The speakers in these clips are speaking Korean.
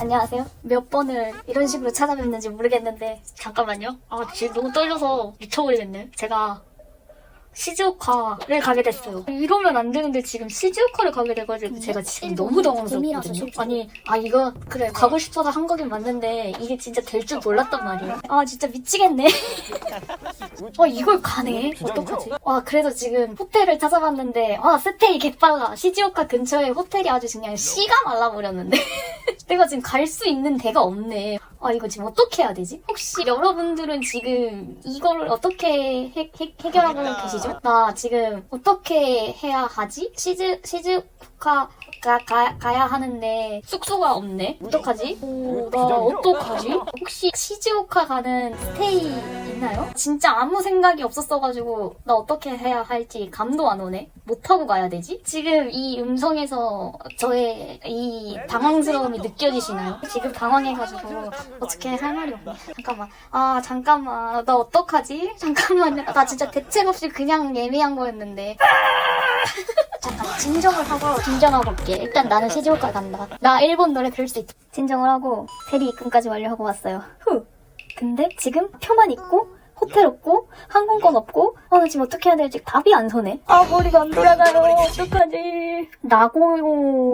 안녕하세요. 몇 번을 이런 식으로 찾아뵙는지 모르겠는데 잠깐만요. 아 지금 너무 떨려서 미쳐버리겠네. 제가 시즈오카를 가게 됐어요. 이러면 안 되는데 지금 시즈오카를 가게 돼가지고 제가 지금 너무 당황스럽거든요. 아니 아 이거 그래 가고 싶어서 한 거긴 맞는데 이게 진짜 될 줄 몰랐단 말이에요. 아 진짜 미치겠네. 어 이걸 가네? 어떡하지? 와 그래서 지금 호텔을 찾아봤는데 와 스테이 개빨라. 시즈오카 근처에 호텔이 아주 그냥 씨가 말라버렸는데 내가 지금 갈 수 있는 데가 없네. 아 이거 지금 어떻게 해야 되지? 혹시 여러분들은 지금 이거를 어떻게 해, 해, 해 결하고 계시죠? 나 지금 어떻게 해야 하지? 시즈 시즈오카 가, 가, 가야 하는데 숙소가 없네. 어떡하지? 오, 나 어떡하지? 혹시 시즈오카 가는 스테이 있나요? 진짜 아무 생각이 없었어가지고 나 어떻게 해야 할지 감도 안 오네. 못 타고 가야 되지? 지금 이 음성에서 저의 이 당황스러움이 느껴지시나요? 지금 당황해가지고 어떻게 할 말이 없네. 잠깐만. 아 잠깐만. 나 어떡하지? 잠깐만요. 나 진짜 대책 없이 그냥 예매한 거였는데. 잠깐 진정을 하고 진정하고 올게. 일단 나는 시즈오카 간다. 나 일본 노래 배울 수 있다. 진정을 하고 페리 입금까지 완료하고 왔어요. 후. 근데 지금 표만 있고 호텔 없고 항공권 없고 아 나 지금 어떻게 해야 될지 답이 안 서네. 아 머리가 안 돌아가요. 어떡하지?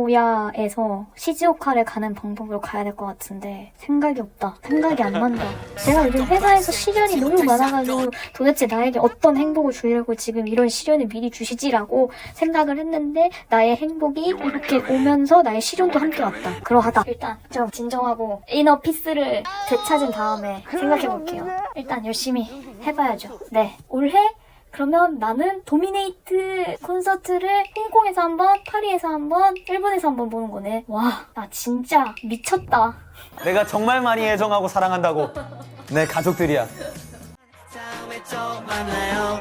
나고야에서 시즈오카를 가는 방법으로 가야 될 것 같은데 생각이 없다. 생각이 안 난다. 제가 요즘 회사에서 시련이 너무 많아가지고 도대체 나에게 어떤 행복을 주려고 지금 이런 시련을 미리 주시지라고 생각을 했는데 나의 행복이 이렇게 오면서 나의 시련도 함께 왔다. 그러하다. 일단 좀 진정하고 이너 피스를 되찾은 다음에 생각해 볼게요. 일단 열심히 해봐야죠. 네. 올해 그러면 나는 도미네이트 콘서트를 홍콩에서 한 번, 파리에서 한 번, 일본에서 한 번 보는 거네. 와, 나 진짜 미쳤다. 내가 정말 많이 애정하고 사랑한다고 내 가족들이야 다음에 또 만나요